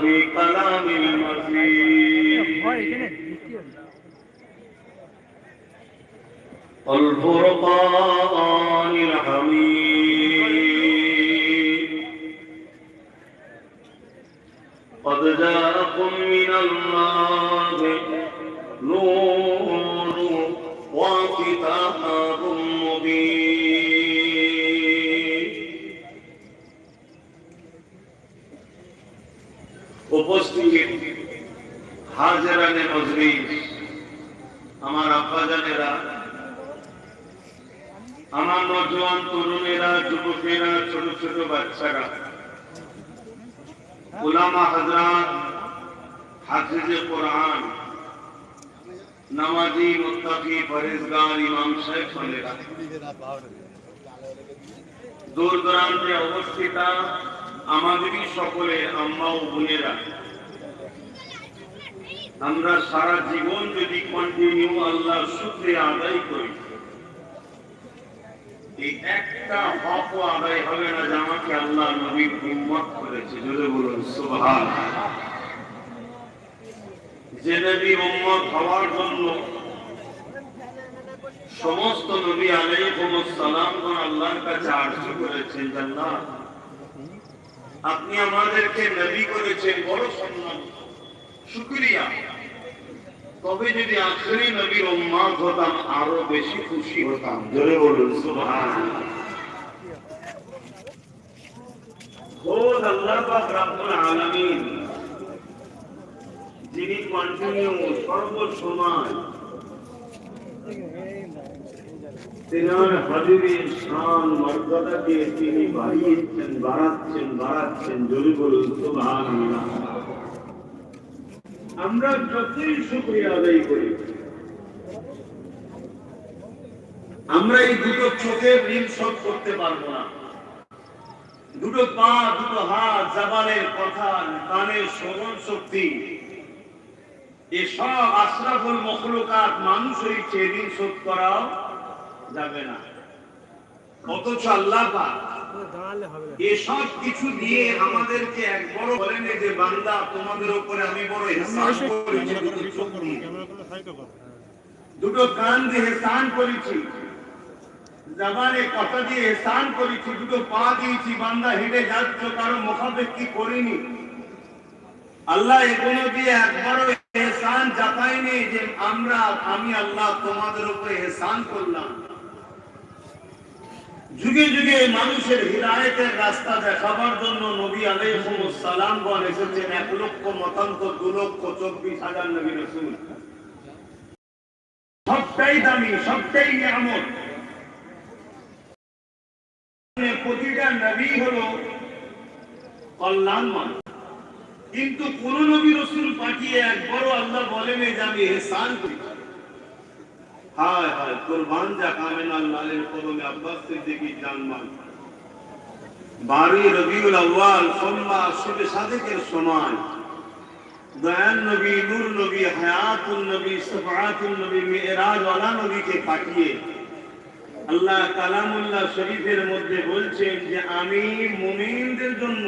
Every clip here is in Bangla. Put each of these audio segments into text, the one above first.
في كلام المزيد الفرقان الحميد উপস্থিত হাজরানে মজলিস, আমার আব্বাজানেরা আমার নজওয়ান তরুণেরা, যুবকেরা, ছোট ছোট বাচ্চারা কোরআন, নামাজি ইমাম সাহেব দূর দূরান্তে অবস্থিত আমাদেরই সকলে আম্মা ও বোনেরা। আমরা সারা জীবন যদি কন্টিনিউ আল্লাহ সূত্রে আদায় করি, এই একটা হক আদায় হবে না যে আমাকে আল্লাহ নবী উম্মত করেছে। যদি বলুন সুবহান যে নবী উম্মত হওয়ার জন্য সমস্ত নবী আলাইহিস সালাম আল্লাহর কাছে আরজু করেছেন, জান্নাত। আপনি আমাদেরকে নবী করেছেন বড় সম্মান। শুকরিয়া। তবে যদি আখরি নবীর উম্মাদ হতাম আরও বেশি খুশি হতাম। জোরে বলুন সুবহানাল্লাহ খোদ আল্লাহ পাক রব্বুল আলামিন যিনি কন্টিনিউ সর্বসময় তেনার শান মর্যাদাকে তিনি বাড়িয়েছেন, বাড়াচ্ছেন বাড়াচ্ছেন। বলুন, সুবহানাল্লাহ। আমরা যতই শুক্রিয়া আদায় করি, আমরা এই দুটো চোখের ঋণ শোধ করতে পারব না। দুটো পা, দুটো হাত, জাবানের কথা কানের শ্রবণ শক্তি। এসব আশরাফুল মখলুকাত মানুষ হয়েছে ঋণ শোধ করাও যাবে না। অথচ আল্লাহ এসব কিছু দিয়ে আমাদেরকে এক বড় যে বান্দা, তোমাদের উপরে আমি বড় দুটো কান দিয়ে এহসান করেছি কথা দিয়ে এহসান করেছি, দুটো পা দিয়েছি, বান্দা হেঁটে যাচ্ছ, কারও মুখাপেক্ষি করিনি? আল্লাহ এগুলো দিয়ে একবারও এহসান জাতাইনি যে আমরা, আমি আল্লাহ তোমাদের উপরে এহসান করলাম। যুগে যুগে মানুষের হৃদায়তের রাস্তা দেখাবার জন্য নবী আলাইহিস সালাম গণ এসেছেন এক লক্ষ মতান্তর দু লক্ষ চব্বিশ হাজার নবী রসুল। সবটাই দামি, সবটাই নিয়ামত। প্রতিটা নবী হলো কল্যাণময় কিন্তু কোন নবী রসুল পাঠিয়ে এক বড় আল্লাহ বলেন যে আমি এহসান করি হায় হায়, কুরবান যা কদমে আব্বাস সিদ্দিকী জানমান বারোই রবিউল আউয়াল সাদেকের সময়। দয়ান নবী, নূর নবী হায়াতুল নবী নবী ওয়ালা নবীকে পাঠিয়ে আল্লাহ কালামুল্লাহ শরীফের মধ্যে বলছেন যে, আমি মুমিনদের জন্য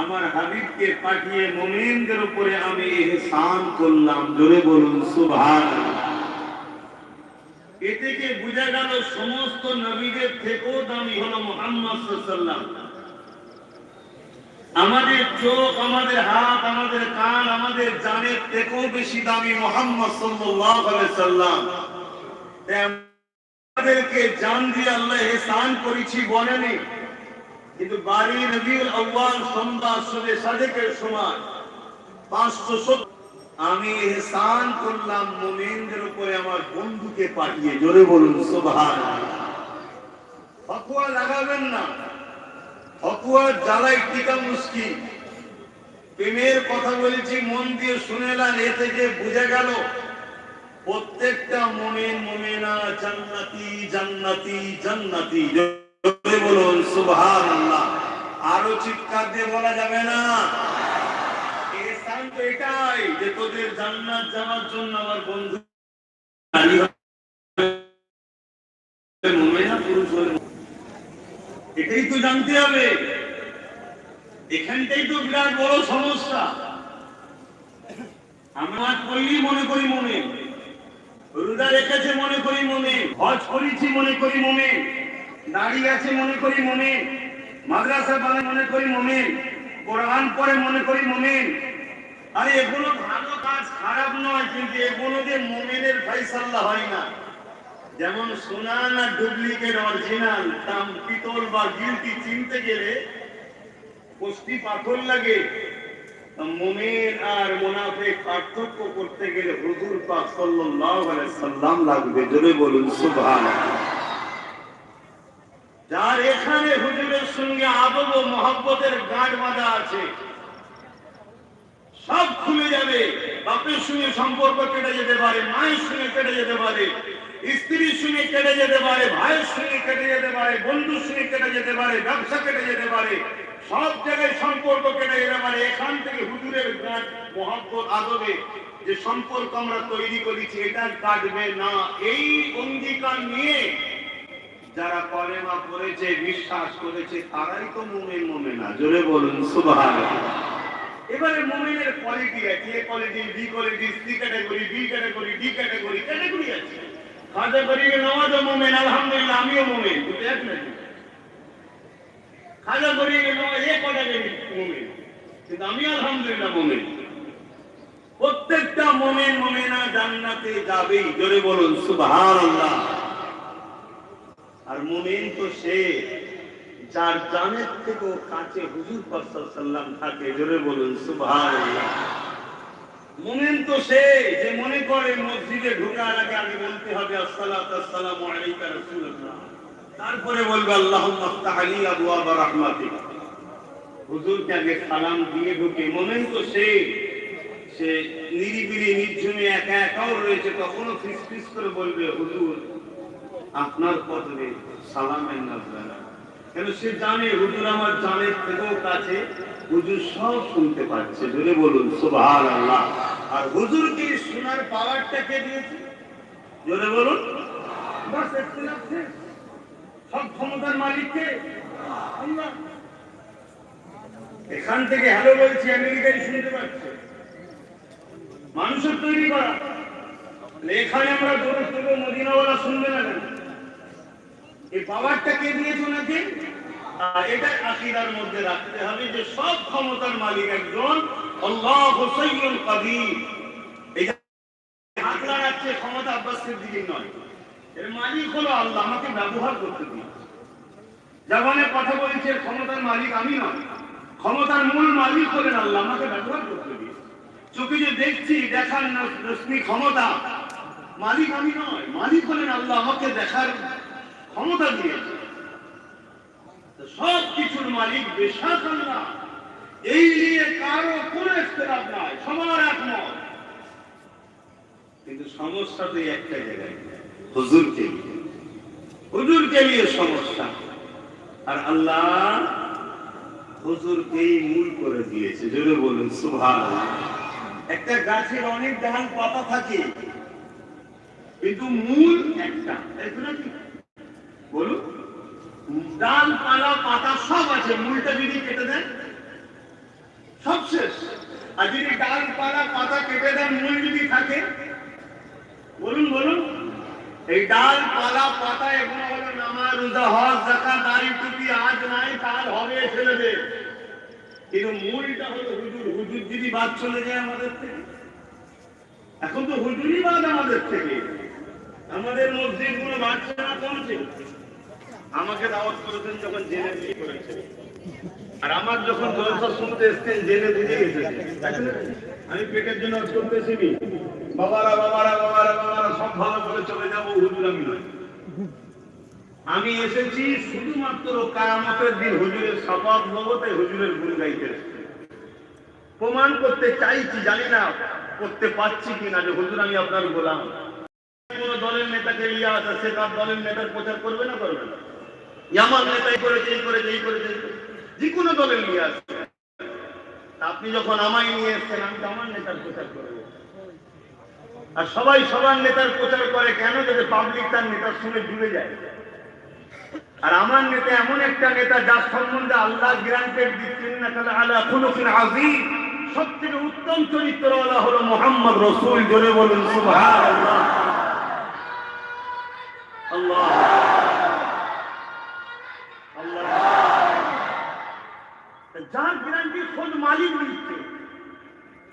আমার হাবিবকে পাঠিয়ে মুমিনদের উপরে আমি ইহসান করলাম। জোরে বলুন, সুবহানাল্লাহ। এ থেকে বোঝা গেল সমস্ত নবীদের থেকেও দামি হলো মোহাম্মদ আমাদের চোখ, আমাদের হাত, আমাদের কান, আমাদের জানের থেকেও বেশি দামি মোহাম্মদ সাল্লাম আমাদেরকে জান দিয়ে আল্লাহ এহসান করেছি বলেনি। কিন্তু বাড়ি আউয়াল সোমবার শুভে সাদেকের সময় পাঁচশো সত্তর আমি এহসান করলাম মুমিনদের উপরে আমার বন্ধুকে পাঠিয়ে। জোরে বলুন সুবহান ফতোয়া লাগাবেন না। ফতোয়ার জ্বালাই টিকা মুশকিল। প্রেমের কথা বলেছি, মন দিয়ে শুনেলেন এ থেকে বুঝে গেল, প্রত্যেকটা মুমিন, মুমিনা, জান্নাতি জান্নাতি জান্নাতি। জোরে বলুন, সুবহানাল্লাহ। আরও চিৎকার দিয়ে বলা যাবে না। এহসান তো এটাই যে তোদের জান্নাত যাওয়ার জন্য আমার বন্ধু। এটাই তো জানতে হবে। এখানটাই তো বিরাট বড় সমস্যা। আমরা করলি মনে করি মনে। রোজা রেখেছে মনে করি মনে। হজ করেছি মনে করি মনে। দাড়ি আছে মনে করি মনে। মাদ্রাসা বালে মনে করি মনে। কোরআন পড়ে মনে করি মনে। আরে এগুলো ভালো কাজ, খারাপ নয়, কিন্তু এগুলো মোমেনের ফাইসাল্লা হয় না। যেমন সোনা না ডুপ্লিকেট অরিজিনাল, দাম পিতল বা গিলটি চিনতে গেলে কষ্টি পাথর লাগে। মুমিন আর মুনাফিক পার্থক্য করতে গেলে হুজুর পাক সাল্লাল্লাহু আলাইহি সাল্লাম লাগবে। জোরে বলুন, সুবহানাল্লাহ। যার এখানে হুজুরের সঙ্গে আদব ও মহব্বতের বাঁধা আছে সব খুলে যাবে। বাপের সঙ্গে সম্পর্ক কেটে যেতে পারে, মায়ের সঙ্গে কেটে যেতে পারে, স্ত্রীর সঙ্গে কেটে যেতে পারে, ভাইয়ের সঙ্গে কেটে যেতে পারে, বন্ধুর সঙ্গে কেটে যেতে পারে, ব্যবসা কেটে যেতে পারে, সব জায়গায় সম্পর্ক কেটে যেতে পারে। এখান থেকে হুজুরের গান মহব্বত, আদবে যে সম্পর্ক আমরা তৈরি করেছি, এটা কাটবে না। এই অঙ্গীকার নিয়ে যারা কলেমা পড়েছে, বিশ্বাস করেছে, তারাই তো মুমিন, মুমিনা। জোরে বলুন, সুবহানাল্লাহ। এবারে মোমেনের কোয়ালিটি আছে, A quality B quality C category B category D category category আছে। খাজা করি নামাজও মোমেন, আলহামদুলিল্লাহ আমিও মোমেন দুটো এক নাকি খাজা করি এ ক্যাটাগরি মোমেন, কিন্তু আমি আলহামদুলিল্লাহ মোমেন। প্রত্যেকটা মোমেন, মোমেনা জান্নাতে যাবেই, জোরে বলুন, সুবহানাল্লাহ। আর মোমেন তো সে যার জানের থেকেও কাছে হুজুর পাক সাল্লাম থাকে, জোরে বলুন, সুবহানাল্লাহ। মুমিন তো সে যে মনে করে মসজিদে ঢোকার আগে আগে বলতে হবে, আসসালাতু আসসালামু আলাইকা রাসূলুল্লাহ। তারপরে বলবে, আল্লাহুম্মা আফতাহলি আবওয়াব রাহমাতিক। হুজুরকে আগে সালাম দিয়ে ঢুকে মুমিন তো সে সে নিরিবিলি নির্জনে একা একাও রয়েছে, তখনও ফিস ফিস করে বলবে, হুজুর, আপনার পদে সালামের নজরানা কেন সে জানে হুজুর আমার জানের থেকেও কাছে হুজুর সব শুনতে পাচ্ছে। জোরে বলুন সুবহান আল্লাহ আর হুজুরকে শোনার পাওয়ারটা কে দিয়েছে? জোরে বলুন। বাস সব ক্ষমতার মালিককে। আল্লাহ। এখান থেকে হ্যালো বলছি আমেরিকায় শুনতে পাচ্ছে। মানুষের তৈরি করা। এখানে আমরা দৌড়ে দেবো মদিনাওয়ালা শুনবে না কেন? এই পাওয়ারটা কে দিয়েছে এটা আকিদার মধ্যে রাখতে হবে যে সব ক্ষমতার মালিক একজন আল্লাহ কাদির। ক্ষমতা আব্বাস সিদ্দিকীর নয়। এর মালিক হলো আল্লাহ, আমাকে ব্যবহার করতে দিন। জবানে কথা ক্ষমতার মালিক আমি নয়। ক্ষমতার মূল মালিক হলেন আল্লাহ, আমাকে ব্যবহার করতে দিন। চোখে যে দেখছি, দেখার ক্ষমতা। মালিক আমি নয়, মালিক হলেন আল্লাহ, আমাকে দেখার ক্ষমতা দিয়েছে। সব কিছুর মালিক বেশাক আল্লাহ এই নিয়ে কারও কোনো নাই, সবার কিন্তু সমস্যা তো একটা জায়গায়। হুজুরকে নিয়ে। হুজুরকে নিয়ে সমস্যা। আর আল্লাহ হুজুরকেই মূল করে দিয়েছে। বলুন একটা গাছের অনেক ডাল পাতা থাকে, কিন্তু মূল একটা। বলুন। ডাল পালা পাতা সব আছে। মূলটা যদি কেটে দেন, সব শেষ। আর যদি ডাল পালা পাতা কেটে দেন মূল যদি থাকে, বলুন বলুন। এই ডাল পালা পাতা এগুলো হলো নামাজ রোজা, হজ জাকাত দাড়ি, টুপি, আজ নাই, কাল হবে ছেলেদের কিন্তু মূলটা হলো হুজুর। হুজুর যদি বাদ চলে যায় আমাদের থেকে, এখন তো হুজুরই বাদ আমাদের থেকে। আমাদের মসজিদগুলো বাড়ছে না কমছে আমাকে দাওয়াত করেছেন যখন জেনে বুঝে করেছে আর আমার যখন জলসা শুনতে এসছেন জেনে বুঝে তো? আমি পেটের জন্য এসেনি বাবারা বাবারা বাবারা বাবারা, সব ভালো করে চলে যাব, হুজুর আমি নয় আমি এসেছি শুধুমাত্র কায়ামতের দিন হুজুরের শপথ নবতে হুজুরের গুণ গাইতে। প্রমাণ করতে চাইছি, জানি না করতে পারছি কিনা যে হুজুর আমি আপনার গোলাম। কোন দলের নেতাকে নিয়ে আসা সে তার দলের নেতার প্রচার করবে না করবে না? নেতাই করেছে এই করেছে এই করেছে যে কোনো দলের নিয়ে আসবে। তা আপনি যখন আমায় নিয়ে এসছেন, আমি তো আমার নেতার প্রচার আর সবাই সবার নেতার প্রচার করে কেন? যাতে পাবলিক তার নেতার যায়। আর আমার নেতা এমন একটা নেতা যার সম্বন্ধে আল্লাহ গ্রান্টেড দিচ্ছেন না, তাহলে আল্লাহ খুলুকিন আজিম সব উত্তম চরিত্রওয়ালা হলো মোহাম্মদ রসুল। জোরে বলুন, সুবহানাল্লাহ। আল্লাহ যার গ্যারান্টি খোঁজ মালিক দিচ্ছে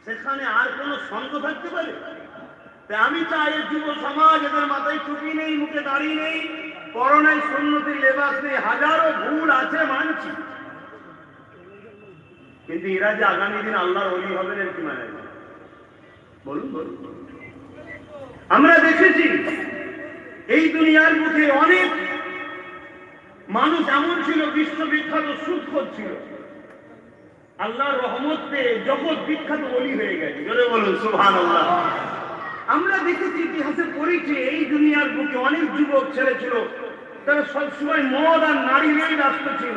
সেখানে আর কোনো সঙ্গ থাকতে পারে? আমি চাই যুব সমাজ এদের মাথায় টুপি নেই, মুখে দাঁড়িয়ে নেই করোনায় সন্ন্যতির লেবাস নেই, হাজারো ভুল আছে মানছি। কিন্তু এরা যে আগামী দিন আল্লাহর অলি হবেন এর কি মানে? বলুন বলুন। আমরা দেখেছি, এই দুনিয়ার মুখে অনেক মানুষ এমন ছিল, বিশ্ববিখ্যাত সুদ ছিল। আল্লাহর রহমতে জগৎ বিখ্যাত অলি হয়ে গেছে। জোরে বলুন সুহান আল্লাহ আমরা দেখেছি ইতিহাসে পড়েছি এই দুনিয়ার বুকে অনেক যুবক ছেলে ছিল। তারা সবসময় মদ আর নারী নিয়ে ব্যস্ত ছিল।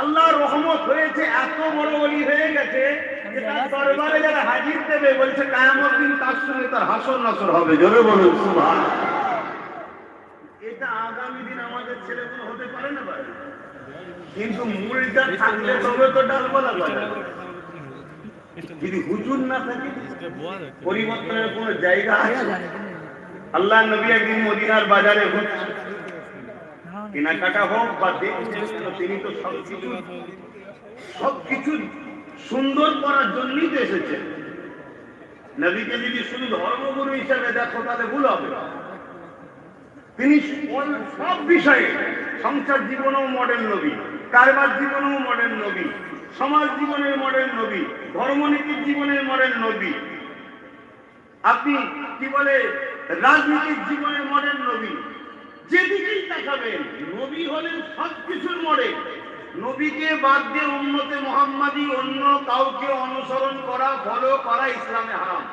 আল্লাহর রহমত হয়েছে এত বড় অলি হয়ে গেছে যে তার দরবারে যারা হাজির দেবে বলছে কায়ামত দিন তার সঙ্গে তার হাসর নাসর হবে। জোরে বলুন সুবহান এটা আগামী দিন আমাদের ছেলেগুলো হতে পারে না পারে কিন্তু মূলটা থাকলে তবে তো ডাল বলা যাবে যদি হুজুর না থাকে, পরিবর্তনের কোনো জায়গা আছে? আল্লাহ নবী একদিন মদিনার বাজারে কেনাকাটা হোক বা তিনি তো সবকিছু সবকিছু সুন্দর করার জন্যই তো এসেছেন। নবীকে যদি শুধু ধর্মগুরু হিসাবে দেখো, তাহলে ভুল হবে। তিনি সব বিষয়ে সংসার জীবনেও মডেল নবী। কারবার জীবনেও মডেল নবী? সমাজ জীবনের মডেল নবী ধর্মনীতির জীবনের মডেল নবী। আপনি কি বলে রাজনীতির জীবনের মডেল নবী? যেদিকেই তাকাবেন, নবী হলেন সব কিছুর মডেল। নবীকে বাদ দিয়ে উন্নতে মোহাম্মদী অন্য কাউকে অনুসরণ করা, ফলো করা ইসলামে হারাম।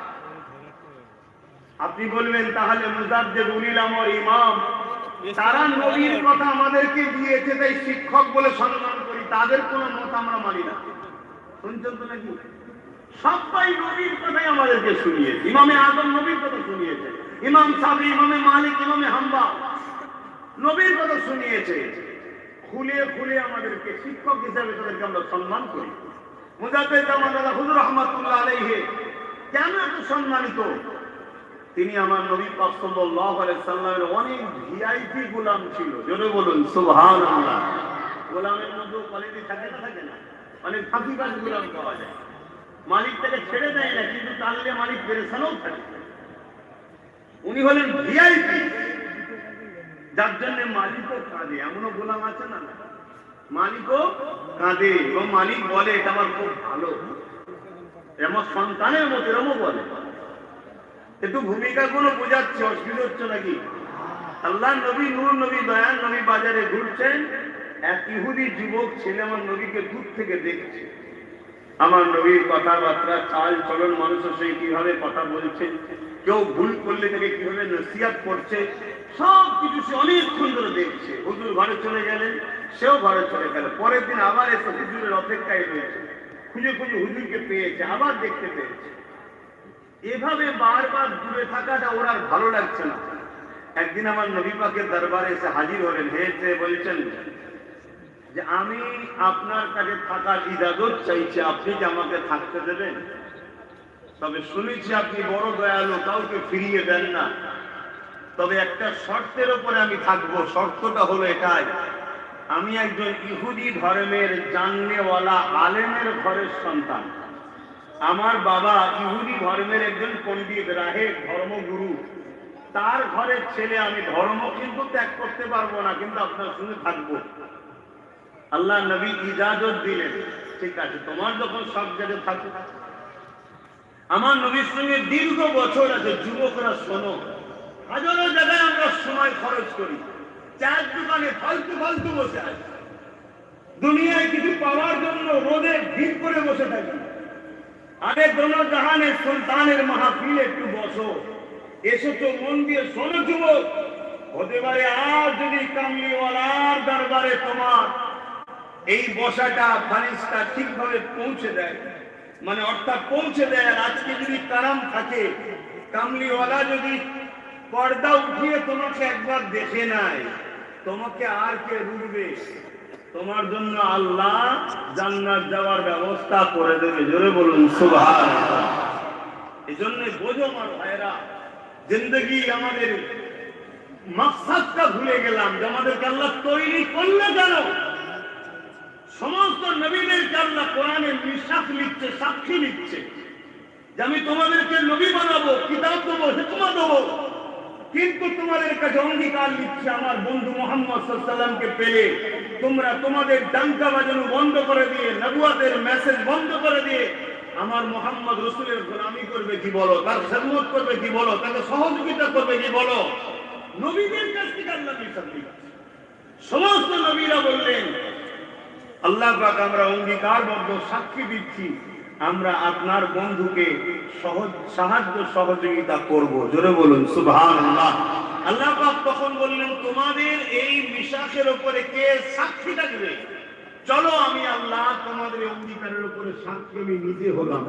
আপনি বলবেন, তাহলে মুজাদ্দেদ উলিল আমর ইমাম তারা নবীর কথা আমাদেরকে দিয়েছে, তাই শিক্ষক বলে সম্মান করি। তাদের কোনো মত আমরা মানি না। শুনছেন তো নাকি? সবাই নবীর কথাই আমাদেরকে শুনিয়েছে। ইমামে আদম নবীর কথা শুনিয়েছে। ইমাম সাবি, ইমামে মালিক, ইমামে হাম্বা নবীর কথা শুনিয়েছে। খুলে খুলে আমাদেরকে শিক্ষক হিসাবে তাদেরকে আমরা সম্মান করি। মুজাদ্দেদ জামান দাদা হুজুর রহমাতুল্লাহ আলাইহি, কেন এত সম্মানিত? তিনি আমার নবী পাক অনেক ভিআইপি গোলাম ছিল। জোরে বলুন, সুবহানাল্লাহ। গোলামের মধ্যে কোয়ালিটি থাকে থাকে না? অনেক ফাঁকিবাজ গোলাম পাওয়া যায়। মালিক তাকে ছেড়ে দেয় না, কিন্তু মালিক থাকে। উনি হলেন ভিআইপি যার জন্য মালিকও কাঁদে। এমনও গোলাম আছে না? মালিকও কাঁদে এবং মালিক বলে, এটা আমার খুব ভালো। এমন সন্তানের মতো, এরমও বলে। একটু ভূমিকা গুলো বোঝাচ্ছে অসুবিধা হচ্ছে নাকি? আল্লাহ নবী নূর, নবী দয়ান নবী বাজারে ঘুরছেন, এক ইহুদি যুবক ছেলে আমার নবীকে দূর থেকে দেখছে। আমার নবীর কথাবার্তা, চাল চলন, মানুষের সঙ্গে কীভাবে কথা বলছে, কেউ ভুল করলে তাকে কীভাবে নসিহাত করছে সব কিছু সে অনেকক্ষণ ধরে দেখছে। হুজুর ঘরে চলে গেলেন, সেও ঘরে চলে গেল। পরের দিন আবার এসে হুজুরের অপেক্ষায় রয়েছে। খুঁজে খুঁজে হুজুরকে পেয়েছে, আবার দেখতে পেয়েছে। এভাবে বারবার দূরে থাকাটা ওর ভালো লাগছে না। একদিন আমার নবী পাকের দরবারে এসে হাজির হলেন হেসে বলছেন যে, আমি আপনার কাছে থাকার ইজাজত চাইছি, আপনি যে আমাকে থাকতে দেবেন? তবে শুনেছি আপনি বড় দয়ালু, কাউকে ফিরিয়ে দেন না। তবে একটা শর্তের উপরে আমি থাকব, শর্তটা হলো এটাই। আমি একজন ইহুদি ধর্মের জাননেওয়ালা, আলেমের ঘরের সন্তান। আমার বাবা ইহুদি ধর্মের একজন পণ্ডিত, রাহে ধর্মগুরু। তার ঘরের ছেলে আমি ধর্ম কিন্তু ত্যাগ করতে পারব না, কিন্তু আপনার সঙ্গে থাকব। আল্লাহ নবী ইজাজত দিলেন, ঠিক আছে, তোমার যখন সব জায়গায় থাকো। আমার নবীর সঙ্গে দীর্ঘ বছর আছে, যুবকরা শোনো। হাজারো জায়গায় আমরা সময় খরচ করি। চার দোকানে ফালতু ফালতু বসে আছে। দুনিয়ায় কিছু পাওয়ার জন্য রোদে ভিড় করে বসে থাকি। আরে দোনো জাহানের সুলতানের মাহফিল একটু বসো। এসো এসেছ মন দিয়ে শোনো যুবক। হতে পারে আর যদি কামলিওয়ালার দরবারে তোমার এই বসাটা ফারিসটা ঠিকভাবে পৌঁছে দেয় মানে অর্থাৎ পৌঁছে দেয় আর আজকে যদি কারাম থাকে কামলিওয়ালা যদি পর্দা উঠিয়ে তোমাকে একবার দেখে নেয়, তোমাকে আর কে রুখবে? তোমার জন্য আল্লাহ জান্নাত যাওয়ার ব্যবস্থা করে দেবে। জোরে বলুন সুবহান এই জন্য বোঝো আমার ভাইরা জিন্দগি আমাদের মাকসাদটা ভুলে গেলাম যে আমাদেরকে আল্লাহ তৈরি করলে কেন? সমস্ত নবীদেরকে আল্লাহ কোরআনের নিঃশ্বাস লিখছে সাক্ষী লিখছে যে আমি তোমাদেরকে নবী বানাবো, কিতাব দেবো হিকমা দেবো। কিন্তু তোমাদের কাছে অঙ্গীকার লিখছে আমার বন্ধু মোহাম্মদ সাল্লামকে পেলে। তোমরা তোমাদের ডাঙ্কা বাজানো বন্ধ করে দিয়ে নবুয়াদের মেসেজ বন্ধ করে দিয়ে আমার মোহাম্মদ রসুলের গোলামি করবে কি বলো? তার খেদমত করবে কি বলো? তাকে সহযোগিতা করবে কি বলো? নবীদের কাছ থেকে আল্লাহ সমস্ত নবীরা বললেন, আল্লাহ পাক আমরা অঙ্গীকারবদ্ধ সাক্ষী দিচ্ছি। আমরা আপনার বন্ধুকে সহজ, সাহায্য সহযোগিতা করব। জোরে বলুন সুবহান আল্লাহ তখন বললেন, তোমাদের এই বিশ্বাসের উপরে কে সাক্ষী থাকবে? চলো আমি আল্লাহ তোমাদের অঙ্গীকারের উপরে সাক্ষী, আমি নিজে হলাম।